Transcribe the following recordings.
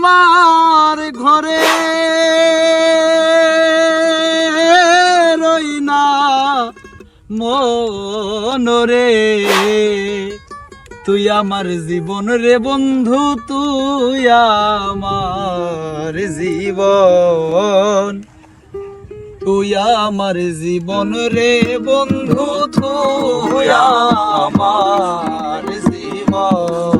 আমার ঘরে রই না মনরে তুই আমার জীবন রে বন্ধু, তুই আমার জীবন। তুই আমার জীবন রে বন্ধু, তুই আমার জীবন।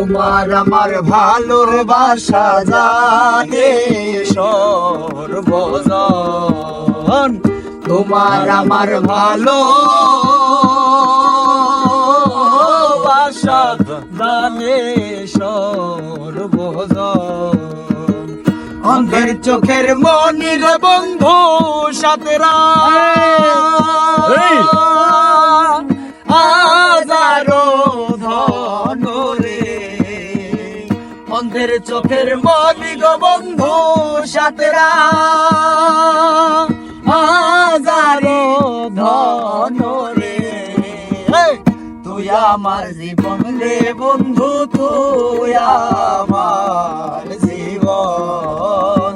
তোমার আমার ভালোর বাসা জানে সর্বজন। তোমার আমার ভালো বাসা জানে সর্বজন। অন্ধের চোখের মনির বন্ধু সাতরা। হাজারো অন্ধের চোখের মনির বন্ধু সাতরা। হাজারো ধনরে তুই আমার জীবন রে বন্ধু, তুই আমার জীবন।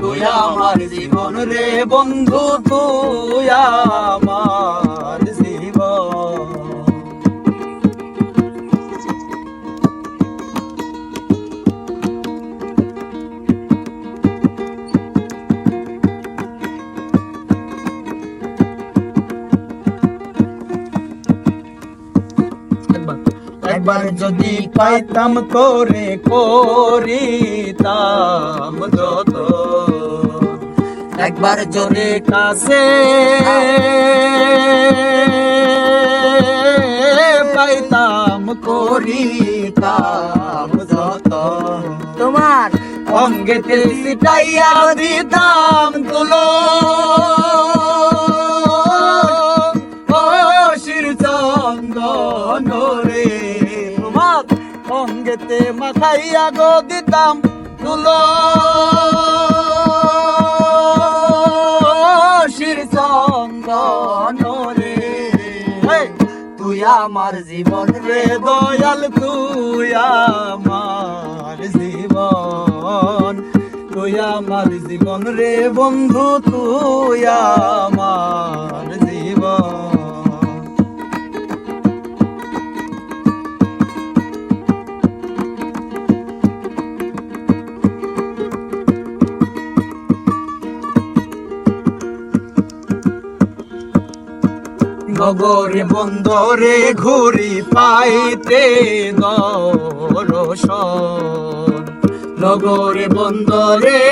তুই আমার জীবন রে বন্ধু, তুই আমার একবার যদি পাইতাম তোরে করিতাম যত। একবার যদি কাছে পাইতাম করিতাম যত। তোমার অঙ্গেতে সিটাইয়া দিতাম তুলো অঙ্গেতে মাথাইয়া গো দিতাম তুলো। শির চন্দন রে। হেই! তুই আমার জীবন রে দয়াল, তুই আমার জীবন। তুই আমার জীবন রে বন্ধু, তুই আমার জীবন। নগরে বন্দরে ঘুরি পাইতে দর্শন। নগরে বন্দরে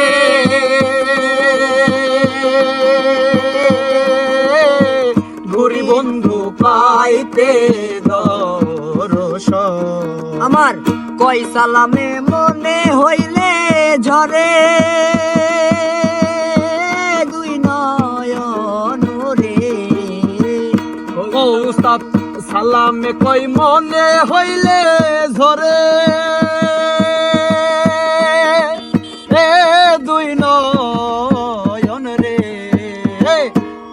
ঘুরি বন্ধু পাইতে দর্শন। আমার কই সালামে মনে হইলে ঝরে। সালামে কই মনে হইলে ঝরে? এ দুই নয়ন রে,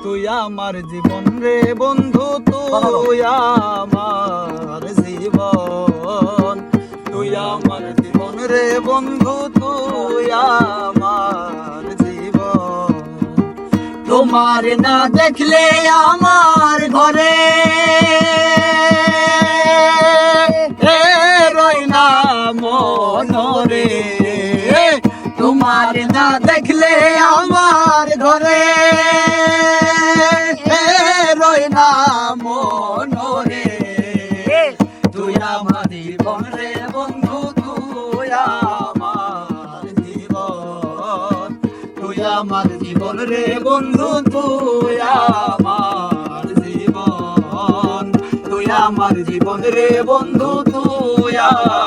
তুই আমার জীবন রে বন্ধু, তুই আমার জীবন। তুই আমার জীবন রে বন্ধু, তুই আমার জীবন। তোমার না দেখলে আমার ঘরে না আর না দেখলে আমার ঘরে। রই না মনরে। তুই আমার জীবন রে বন্ধু তুই আমার জীবন। তুই আমার জীবন রে বন্ধু তুই আমার জীবন। তুই আমার জীবন রে বন্ধু তুই আমার